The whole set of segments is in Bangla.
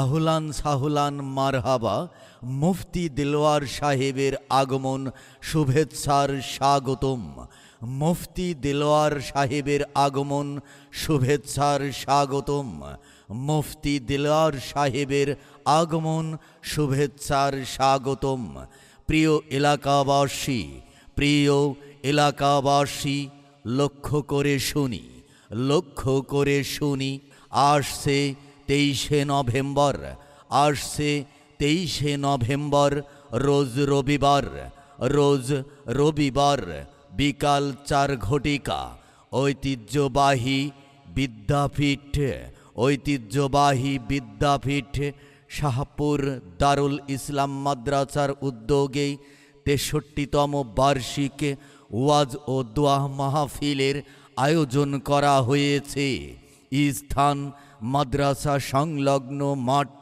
আহুলান সাহুলান মারহাবা, মুফতি দিলওয়ার সাহেবের আগমন, শুভেচ্ছার স্বাগতম। মুফতি দিলওয়ার সাহেবের আগমন, শুভেচ্ছার স্বাগতম। মুফতি দিলওয়ার সাহেবের আগমন, শুভেচ্ছার স্বাগতম। প্রিয় এলাকাবাসী প্রিয় এলাকাবাসী, লক্ষ্য করে শুনি, লক্ষ্য করে শুনি, আসছে তেইশে নভেম্বর, আসছে তেইশে নভেম্বর, রোজ রবিবার রোজ রবিবার, বিকাল চার ঘটিকা, ঐতিহ্যবাহী বিদ্যাপীঠ ঐতিহ্যবাহী বিদ্যাপীঠ, শাহপুর দারুল ইসলাম মাদ্রাসার উদ্যোগে তেষট্টিতম বার্ষিক ওয়াজ ও দোয়া মাহফিলের আয়োজন করা হয়েছে। স্থান মাদ্রাসা সংলগ্ন মাঠ,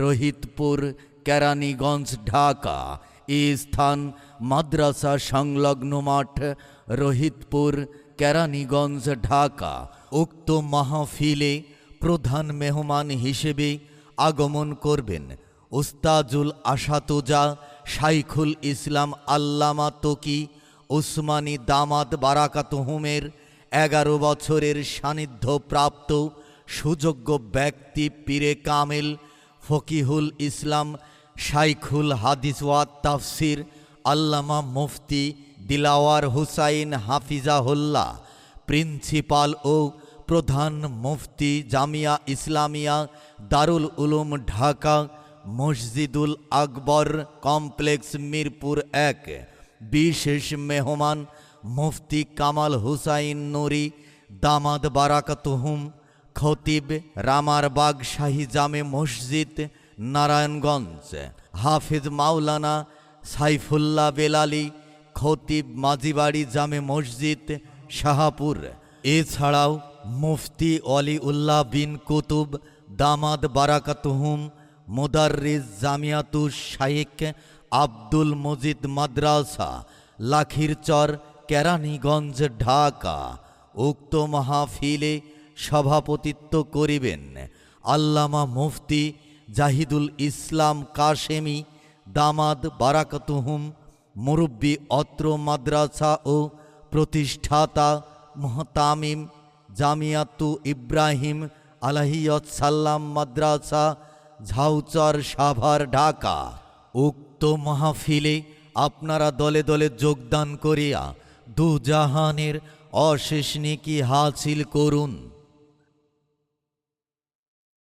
রোহিতপুর, কেরানীগঞ্জ, ঢাকা। এ স্থান মাদ্রাসা সংলগ্ন মাঠ, রোহিতপুর, কেরানীগঞ্জ, ঢাকা। উক্ত মাহফিলে প্রধান মেহমান হিসেবে আগমন করবেন উস্তাজুল আশাতুজা, শাইখুল ইসলাম আল্লামা তকি, উসমানী দামাত বারাকাতহুমের এগারো বছরের সান্নিধ্যপ্রাপ্ত সুযোগ্য ব্যক্তি পীরে কামেল, ফকিহুল ইসলাম, শাইখুল হাদিস ওয়াত তাফসির, আল্লামা মুফতি দিলাওয়ার হুসাইন হাফিজাহুল্লাহ, প্রিন্সিপাল ও প্রধান মুফতি জামিয়া ইসলামিয়া, দারুল উলুম ঢাকা, মসজিদুল আকবর কমপ্লেক্স মিরপুর এক, বিশেষ মেহমান মুফতি কামাল হুসাইন নুরি, দামাদ বারাকাতুহুম খতিব রামারবাগ শাহী জামে মসজিদ, নারায়ণগঞ্জ। হাফিজ মাওলানা সাইফুল্লাহ বেলালি, খতিব মাজিবাড়ি জামে মসজিদ, শাহাপুর। এছাড়াও মুফতি অলি উল্লাহ বিন কুতুব, দামাদ বারাকাতুহুম মুদার্রিস জামিয়াতু শাইখ, আব্দুল মজিদ মাদ্রাসা, লাখিরচর, কেরানীগঞ্জ, ঢাকা। উক্ত মাহফিলে সভাপতিত্ব করিবেন। আল্লামা মুফতি জাহিদুল ইসলাম কাশেমি, দামাদ বারাকাতুহুম, মুরব্বী অত্র মাদ্রাসা ও প্রতিষ্ঠাতা মহতামিম জামিয়াতু ইব্রাহিম সাল্লাম মাদ্রাসা, ঝাউচর সাভার, ঢাকা। উক্ত মাহফিলে আপনারা দলে দলে যোগদান করিয়া দুজাহানের অশেষ নেকি হাসিল করুন।